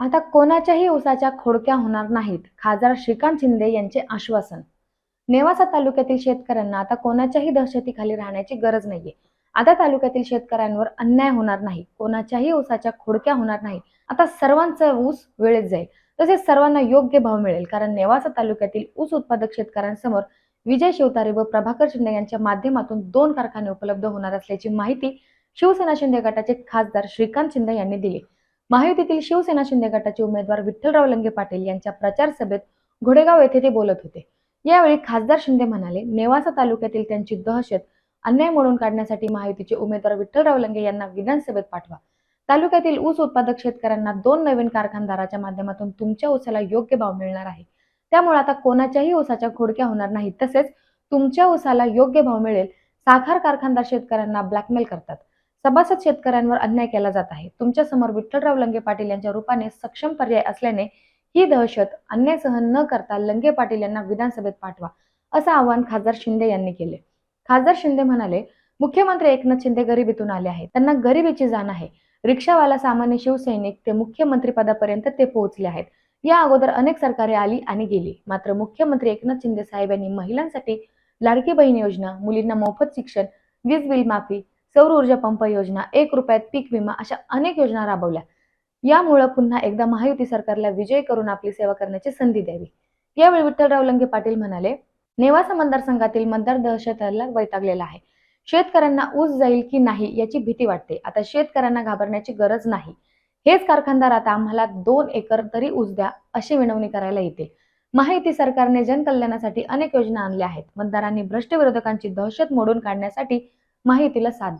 आता कोणाच्याही उसाच्या खोडक्या होणार नाहीत खासदार श्रीकांत शिंदे यांचे आश्वासन. नेवासा तालुक्यातील शेतकऱ्यांना आता कोणाच्याही दहशतीखाली राहण्याची गरज नाहीये. आता तालुक्यातील शेतकऱ्यांवर अन्याय होणार नाही कोणाच्याही ऊसाच्या खोडक्या होणार नाही. आता सर्वांचा ऊस वेळेत जाईल तसेच सर्वांना योग्य भाव मिळेल कारण नेवासा तालुक्यातील ऊस उत्पादक शेतकऱ्यांसमोर विजय शिवतारे व प्रभाकर शिंदे यांच्या माध्यमातून दोन कारखाने उपलब्ध होणार असल्याची माहिती शिवसेना शिंदे गटाचे खासदार श्रीकांत शिंदे यांनी दिली. महायुतीतील शिवसेना शिंदे गटाचे उमेदवार विठ्ठलराव लंगे पाटील यांच्या प्रचार सभेत घोडेगाव येथे ते बोलत होते. यावेळी खासदार शिंदे म्हणाले नेवासा तालुक्यातील त्यांची दहशत अन्याय मोडून काढण्यासाठी महायुतीचे उमेदवार विठ्ठलराव लंगे यांना विधानसभेत पाठवा. तालुक्यातील ऊस उत्पादक शेतकऱ्यांना दोन नवीन कारखानदाराच्या माध्यमातून तुमच्या ऊसाला योग्य भाव मिळणार आहे. त्यामुळे आता कोणाच्याही ऊसाच्या खोडक्या होणार नाही तसेच तुमच्या ऊसाला योग्य भाव मिळेल साखर कारखानदार शेतकऱ्यांना ब्लॅकमेल करतात. सभासद शेतकऱ्यांवर अन्याय केला जात आहे. तुमच्यासमोर विठ्ठलराव लंगे पाटील यांच्या रूपाने सक्षम पर्याय असल्याने ही दहशत अन्याय सहन न करता लंगे पाटील यांना विधानसभेत पाठवा असं आवाहन खासदार शिंदे यांनी केले. खासदार शिंदे म्हणाले मुख्यमंत्री एकनाथ शिंदे गरिबीतून आले आहेत. त्यांना गरिबीची जाण आहे. रिक्षावाला सामान्य शिवसैनिक ते मुख्यमंत्री पदापर्यंत ते पोहोचले आहेत. या अगोदर अनेक सरकारे आली आणि गेली. मात्र मुख्यमंत्री एकनाथ शिंदे साहेब यांनी महिलांसाठी लाडकी बहीण योजना मुलींना मोफत शिक्षण वीज बिल माफी सौर ऊर्जा पंप योजना एक रुपयात पीक विमा अशा अनेक योजना राबवल्या. यामुळं पुन्हा एकदा महायुती सरकारला विजय करून आपली सेवा करण्याची संधी द्यावी. यावेळी विठ्ठलराव लंगे पाटील म्हणाले नेवासा मतदारसंघातील मतदार दहशताला वैतागलेला आहे. शेतकऱ्यांना ऊस जाईल की नाही याची भीती वाटते. आता शेतकऱ्यांना घाबरण्याची गरज नाही. हेच कारखानदार आता आम्हाला दोन एकर तरी ऊस द्या अशी विनवणी करायला येतील. माहिती सरकारने जनकल्याणासाठी अनेक योजना आणल्या आहेत. मतदारांनी भ्रष्ट विरोधकांची दहशत मोडून काढण्यासाठी माहितीला साथ द्या.